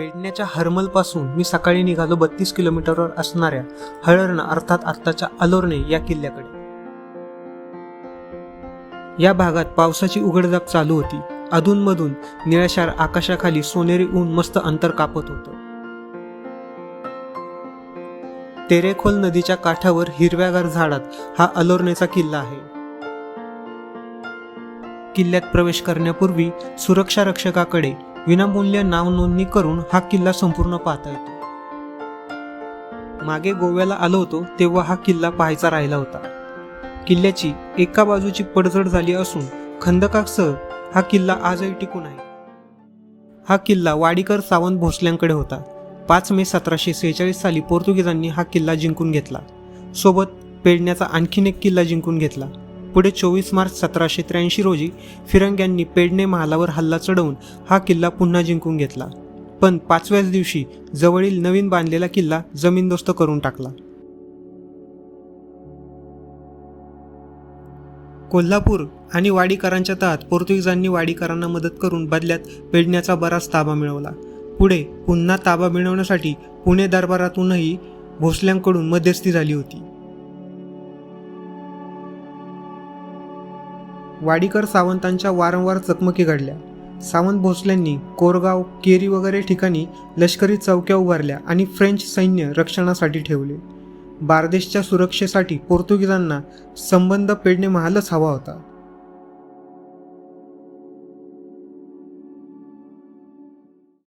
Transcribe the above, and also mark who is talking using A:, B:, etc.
A: पेडण्याच्या हरमलपासून मी सकाळी निघालो बत्तीस किलोमीटरवर असणाऱ्या हळर्णा अर्थात आत्ताच्या अलोर्णे या किल्ल्याकडे. या भागात पावसाची उघडझाप चालू होती. अधूनमधून निळशार आकाशाखाली सोनेरी ऊन मस्त अंतर कापत होतं. तेरेखोल नदीच्या काठावर हिरव्यागार झाडात हा अलोर्नेचा किल्ला आहे. किल्ल्यात प्रवेश करण्यापूर्वी सुरक्षा रक्षकाकडे विनामूल्य नाव नोंदणी करून हा किल्ला संपूर्ण पाहता येतो. मागे गोव्याला आलो होतो तेव्हा हा किल्ला पाहायचा राहिला होता. किल्ल्याची एका बाजूची पडझड झाली असून खंदकासह हा किल्ला आजही टिकून आहे. हा किल्ला वाडीकर सावंत भोसल्यांकडे होता. पाच मे सतराशे सेहेचाळीस साली पोर्तुगीजांनी हा किल्ला जिंकून घेतला. सोबत पेडण्याचा आणखीन एक किल्ला जिंकून घेतला. पुढे चोवीस मार्च सतराशे त्र्याऐंशी रोजी फिरंग्यांनी पेडणे महालावर हल्ला चढवून हा किल्ला पुन्हा जिंकून घेतला. पण पाचव्याच दिवशी जवळील नवीन बांधलेला किल्ला जमीनदोस्त करून टाकला. कोल्हापूर आणि वाडीकरांच्या तहात पोर्तुगीजांनी वाडीकरांना मदत करून बदल्यात पेडण्याचा बराच ताबा मिळवला. पुढे पुन्हा ताबा मिळवण्यासाठी पुणे दरबारातूनही भोसल्यांकडून मध्यस्थी झाली होती. वाडीकर सावंतांच्या वारंवार चकमकी घडल्या. सावंत भोसल्यांनी कोरगाव केरी वगैरे ठिकाणी लष्करी चौक्या उभारल्या आणि फ्रेंच सैन्य रक्षणासाठी ठेवले. बारदेशच्या सुरक्षेसाठी पोर्तुगीजांना संबंध पेडणे महालच हवा होता.